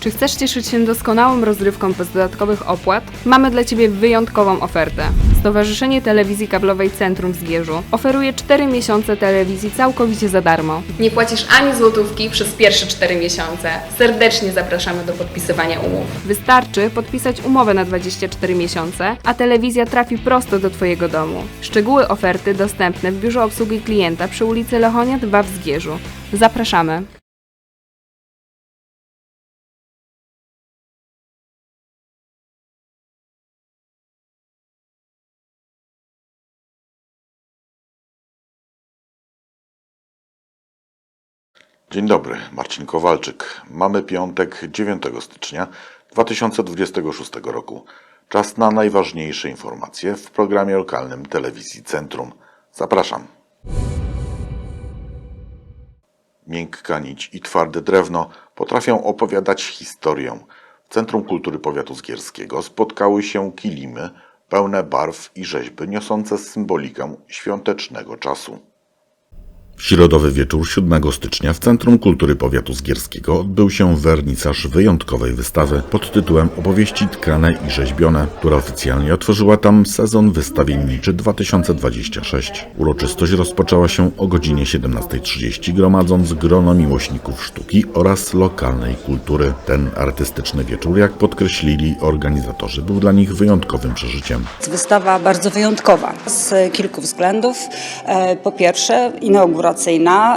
Czy chcesz cieszyć się doskonałą rozrywką bez dodatkowych opłat? Mamy dla Ciebie wyjątkową ofertę. Stowarzyszenie Telewizji Kablowej Centrum w Zgierzu oferuje 4 miesiące telewizji całkowicie za darmo. Nie płacisz ani złotówki przez pierwsze 4 miesiące. Serdecznie zapraszamy do podpisywania umów. Wystarczy podpisać umowę na 24 miesiące, a telewizja trafi prosto do Twojego domu. Szczegóły oferty dostępne w biurze obsługi klienta przy ulicy Lechonia 2 w Zgierzu. Zapraszamy. Dzień dobry, Marcin Kowalczyk. Mamy piątek 9 stycznia 2026 roku. Czas na najważniejsze informacje w programie lokalnym Telewizji Centrum. Zapraszam. Miękka nić i twarde drewno potrafią opowiadać historię. W Centrum Kultury Powiatu Zgierskiego spotkały się kilimy pełne barw i rzeźby niosące symbolikę świątecznego czasu. W środowy wieczór 7 stycznia w Centrum Kultury Powiatu Zgierskiego odbył się wernisaż wyjątkowej wystawy pod tytułem Opowieści tkane i rzeźbione, która oficjalnie otworzyła tam sezon wystawienniczy 2026. Uroczystość rozpoczęła się o godzinie 17.30 gromadząc grono miłośników sztuki oraz lokalnej kultury. Ten artystyczny wieczór, jak podkreślili organizatorzy, był dla nich wyjątkowym przeżyciem. Wystawa bardzo wyjątkowa z kilku względów. E, Po pierwsze, inauguracyjna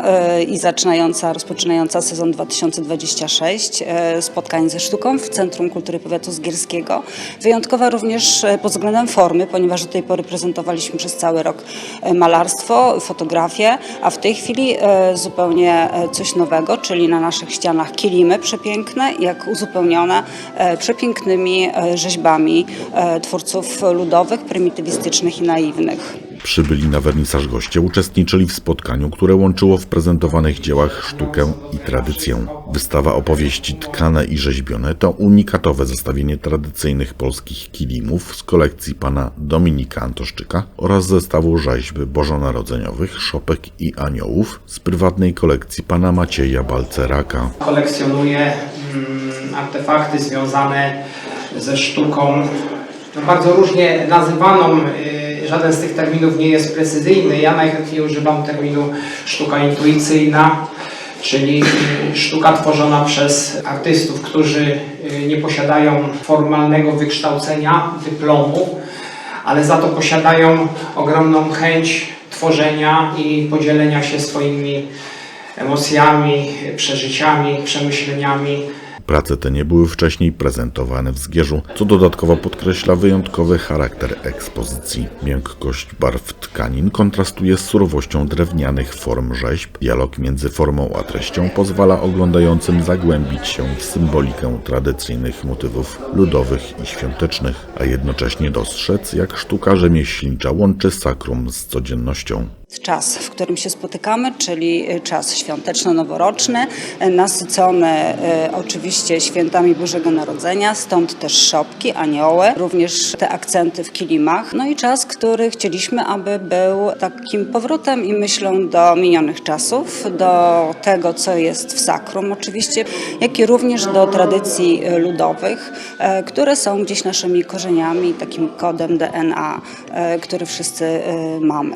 e, i zaczynająca, rozpoczynająca sezon 2026 e, spotkań ze sztuką w Centrum Kultury Powiatu Zgierskiego. Wyjątkowa również e, pod względem formy, ponieważ do tej pory prezentowaliśmy przez cały rok malarstwo, fotografię, a w tej chwili zupełnie coś nowego, czyli na naszych ścianach kilimy przepiękne, jak uzupełnione przepięknymi rzeźbami twórców ludowych, prymitywistycznych i naiwnych. Przybyli na wernisaż goście uczestniczyli w spotkaniu, które łączyło w prezentowanych dziełach sztukę i tradycję. Wystawa opowieści tkane i rzeźbione to unikatowe zestawienie tradycyjnych polskich kilimów z kolekcji pana Dominika Antoszczyka oraz zestawu rzeźby bożonarodzeniowych, szopek i aniołów z prywatnej kolekcji pana Macieja Balceraka. kolekcjonuje mm, artefakty związane ze sztuką, no bardzo różnie nazywaną. y, Żaden z tych terminów nie jest precyzyjny. Ja najchętniej używam terminu sztuka intuicyjna, czyli y, sztuka tworzona przez artystów, którzy y, nie posiadają formalnego wykształcenia, dyplomu, ale za to posiadają ogromną chęć tworzenia i podzielenia się swoimi emocjami, przeżyciami, przemyśleniami. Prace te nie były wcześniej prezentowane w Zgierzu, co dodatkowo podkreśla wyjątkowy charakter ekspozycji. Miękkość barw tkanin kontrastuje z surowością drewnianych form rzeźb. Dialog między formą a treścią pozwala oglądającym zagłębić się w symbolikę tradycyjnych motywów ludowych i świątecznych, a jednocześnie dostrzec, jak sztuka rzemieślnicza łączy sakrum z codziennością. Czas, w którym się spotykamy, czyli czas świąteczno-noworoczny, e, nasycony e, oczywiście świętami Bożego Narodzenia, stąd też szopki, anioły, również te akcenty w kilimach. No i czas, który chcieliśmy, aby był takim powrotem i myślą do minionych czasów, do tego, co jest w sakrum oczywiście, jak i również do tradycji e, ludowych, e, które są gdzieś naszymi korzeniami, takim kodem DNA, e, który wszyscy e, mamy.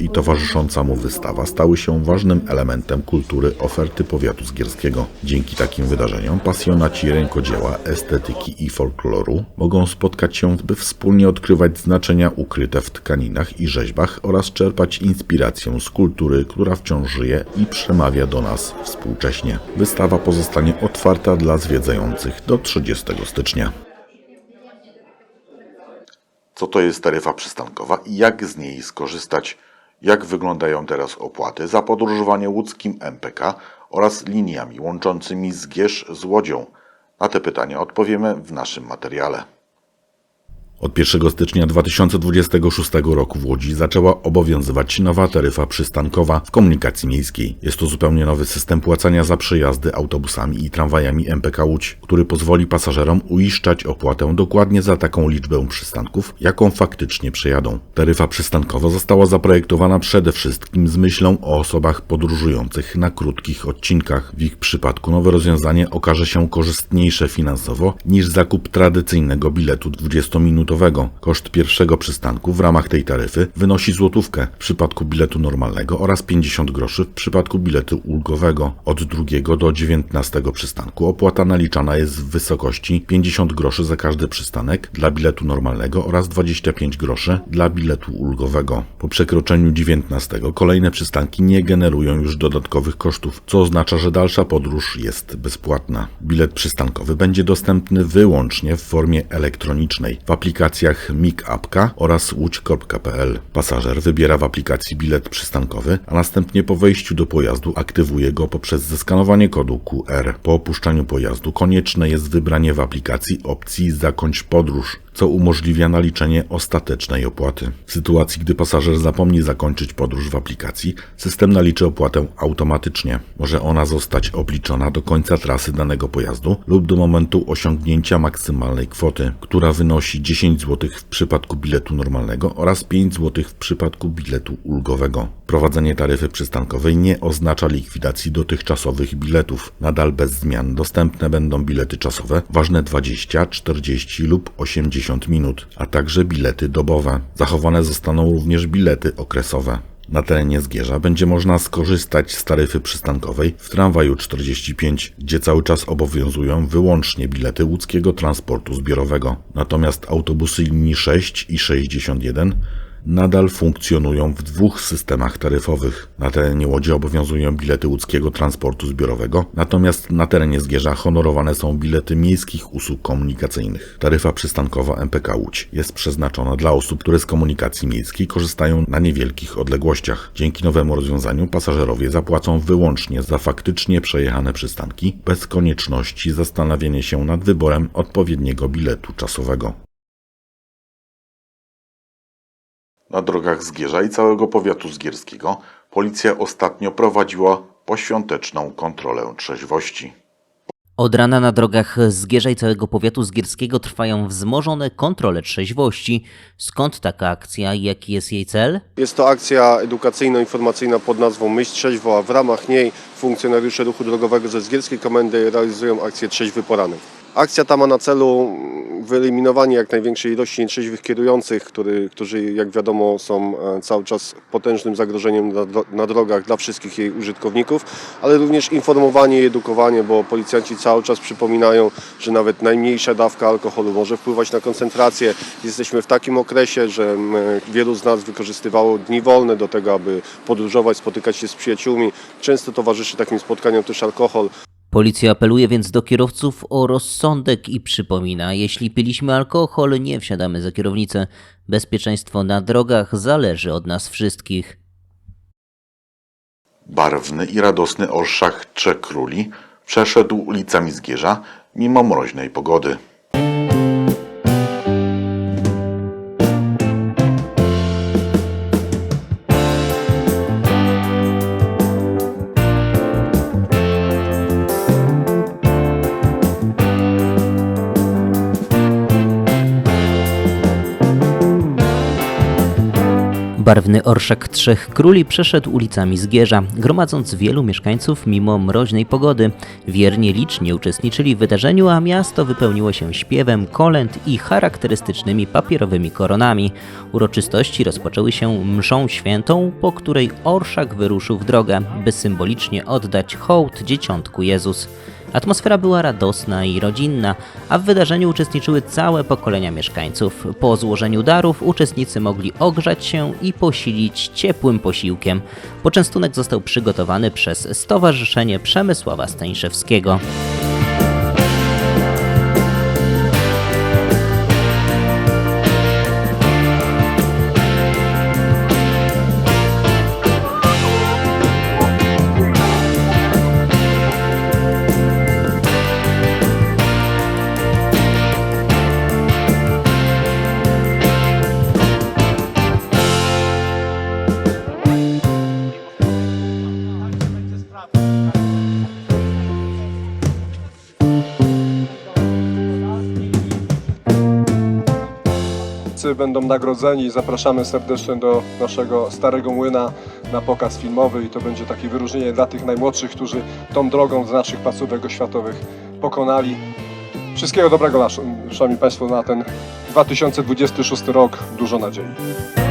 I towarzysząca mu wystawa stały się ważnym elementem kultury oferty powiatu zgierskiego. Dzięki takim wydarzeniom pasjonaci rękodzieła, estetyki i folkloru mogą spotkać się, by wspólnie odkrywać znaczenia ukryte w tkaninach i rzeźbach oraz czerpać inspirację z kultury, która wciąż żyje i przemawia do nas współcześnie. Wystawa pozostanie otwarta dla zwiedzających do 30 stycznia. Co to jest taryfa przystankowa i jak z niej skorzystać? Jak wyglądają teraz opłaty za podróżowanie łódzkim MPK oraz liniami łączącymi Zgierz z Łodzią? Na te pytania odpowiemy w naszym materiale. Od 1 stycznia 2026 roku w Łodzi zaczęła obowiązywać nowa taryfa przystankowa w komunikacji miejskiej. Jest to zupełnie nowy system płacenia za przejazdy autobusami i tramwajami MPK Łódź, który pozwoli pasażerom uiszczać opłatę dokładnie za taką liczbę przystanków, jaką faktycznie przejadą. Taryfa przystankowa została zaprojektowana przede wszystkim z myślą o osobach podróżujących na krótkich odcinkach. W ich przypadku nowe rozwiązanie okaże się korzystniejsze finansowo niż zakup tradycyjnego biletu 20-minutowego. Koszt pierwszego przystanku w ramach tej taryfy wynosi złotówkę w przypadku biletu normalnego oraz 50 groszy w przypadku biletu ulgowego. Od drugiego do 19 przystanku opłata naliczana jest w wysokości 50 groszy za każdy przystanek dla biletu normalnego oraz 25 groszy dla biletu ulgowego. Po przekroczeniu 19 kolejne przystanki nie generują już dodatkowych kosztów, co oznacza, że dalsza podróż jest bezpłatna. Bilet przystankowy będzie dostępny wyłącznie w formie elektronicznej w aplikacjach MIG-Apka oraz łódź.pl. Pasażer wybiera w aplikacji bilet przystankowy, a następnie po wejściu do pojazdu aktywuje go poprzez zeskanowanie kodu QR. Po opuszczaniu pojazdu konieczne jest wybranie w aplikacji opcji Zakończ podróż, co umożliwia naliczenie ostatecznej opłaty. W sytuacji, gdy pasażer zapomni zakończyć podróż w aplikacji, system naliczy opłatę automatycznie. Może ona zostać obliczona do końca trasy danego pojazdu lub do momentu osiągnięcia maksymalnej kwoty, która wynosi 10 zł w przypadku biletu normalnego oraz 5 zł w przypadku biletu ulgowego. Prowadzenie taryfy przystankowej nie oznacza likwidacji dotychczasowych biletów. Nadal bez zmian dostępne będą bilety czasowe ważne 20, 40 lub 80 minut, a także bilety dobowe. Zachowane zostaną również bilety okresowe. Na terenie Zgierza będzie można skorzystać z taryfy przystankowej w tramwaju 45, gdzie cały czas obowiązują wyłącznie bilety łódzkiego transportu zbiorowego. Natomiast autobusy linii 6 i 61 nadal funkcjonują w dwóch systemach taryfowych. Na terenie Łodzi obowiązują bilety łódzkiego transportu zbiorowego, natomiast na terenie Zgierza honorowane są bilety miejskich usług komunikacyjnych. Taryfa przystankowa MPK Łódź jest przeznaczona dla osób, które z komunikacji miejskiej korzystają na niewielkich odległościach. Dzięki nowemu rozwiązaniu pasażerowie zapłacą wyłącznie za faktycznie przejechane przystanki, bez konieczności zastanawiania się nad wyborem odpowiedniego biletu czasowego. Na drogach Zgierza i całego powiatu zgierskiego policja ostatnio prowadziła poświąteczną kontrolę trzeźwości. Od rana na drogach Zgierza i całego powiatu zgierskiego trwają wzmożone kontrole trzeźwości. Skąd taka akcja i jaki jest jej cel? Jest to akcja edukacyjno-informacyjna pod nazwą Myśl Trzeźwo, a w ramach niej funkcjonariusze ruchu drogowego ze Zgierskiej Komendy realizują akcję Trzeźwy Poranek. Akcja ta ma na celu wyeliminowanie jak największej ilości nietrzeźwych kierujących, który, którzy jak wiadomo są e, cały czas potężnym zagrożeniem na, na drogach dla wszystkich jej użytkowników, ale również informowanie i edukowanie, bo policjanci cały czas przypominają, że nawet najmniejsza dawka alkoholu może wpływać na koncentrację. Jesteśmy w takim okresie, że wielu z nas wykorzystywało dni wolne do tego, aby podróżować, spotykać się z przyjaciółmi. Często towarzyszy takim spotkaniom też alkohol. Policja apeluje więc do kierowców o rozsądek i przypomina, jeśli piliśmy alkohol, nie wsiadamy za kierownicę. Bezpieczeństwo na drogach zależy od nas wszystkich. Barwny i radosny orszak Trzech Króli przeszedł ulicami Zgierza mimo mroźnej pogody. Barwny orszak Trzech Króli przeszedł ulicami Zgierza, gromadząc wielu mieszkańców mimo mroźnej pogody. Wiernie licznie uczestniczyli w wydarzeniu, a miasto wypełniło się śpiewem, kolęd i charakterystycznymi papierowymi koronami. Uroczystości rozpoczęły się mszą świętą, po której orszak wyruszył w drogę, by symbolicznie oddać hołd dzieciątku Jezus. Atmosfera była radosna i rodzinna, a w wydarzeniu uczestniczyły całe pokolenia mieszkańców. Po złożeniu darów uczestnicy mogli ogrzać się i posilić ciepłym posiłkiem. Poczęstunek został przygotowany przez Stowarzyszenie Przemysława Stańszewskiego. Będą nagrodzeni. Zapraszamy serdecznie do naszego Starego Młyna na pokaz filmowy i to będzie takie wyróżnienie dla tych najmłodszych, którzy tą drogą z naszych placówek oświatowych pokonali. Wszystkiego dobrego, szanowni Państwo, na ten 2026 rok. Dużo nadziei.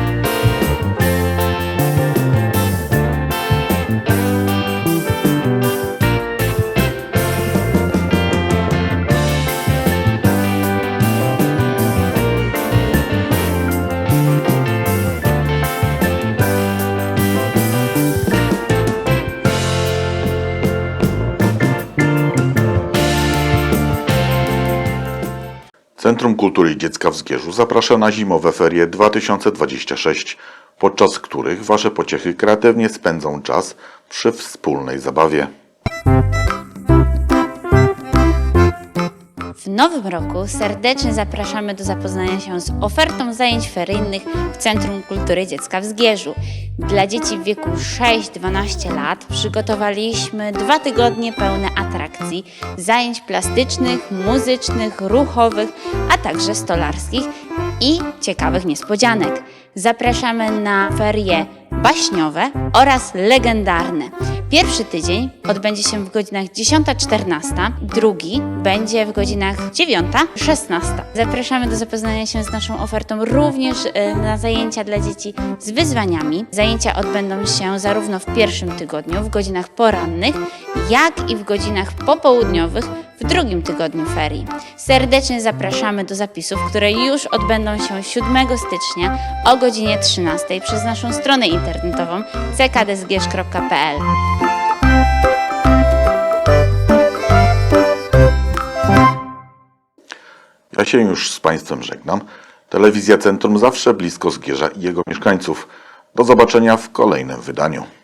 Centrum Kultury Dziecka w Zgierzu zaprasza na zimowe ferie 2026, podczas których Wasze pociechy kreatywnie spędzą czas przy wspólnej zabawie. Nowym roku serdecznie zapraszamy do zapoznania się z ofertą zajęć feryjnych w Centrum Kultury Dziecka w Zgierzu. Dla dzieci w wieku 6-12 lat przygotowaliśmy dwa tygodnie pełne atrakcji, zajęć plastycznych, muzycznych, ruchowych, a także stolarskich i ciekawych niespodzianek. Zapraszamy na ferie baśniowe oraz legendarne. Pierwszy tydzień odbędzie się w godzinach 10-14, drugi będzie w godzinach 9-16. Zapraszamy do zapoznania się z naszą ofertą również e, na zajęcia dla dzieci z wyzwaniami. Zajęcia odbędą się zarówno w pierwszym tygodniu w godzinach porannych, jak i w godzinach popołudniowych w drugim tygodniu ferii. Serdecznie zapraszamy do zapisów, które już odbędą się 7 stycznia o godzinie 13 przez naszą stronę internetową ckdzgierz.pl. Ja się już z Państwem żegnam. Telewizja Centrum zawsze blisko Zgierza i jego mieszkańców. Do zobaczenia w kolejnym wydaniu.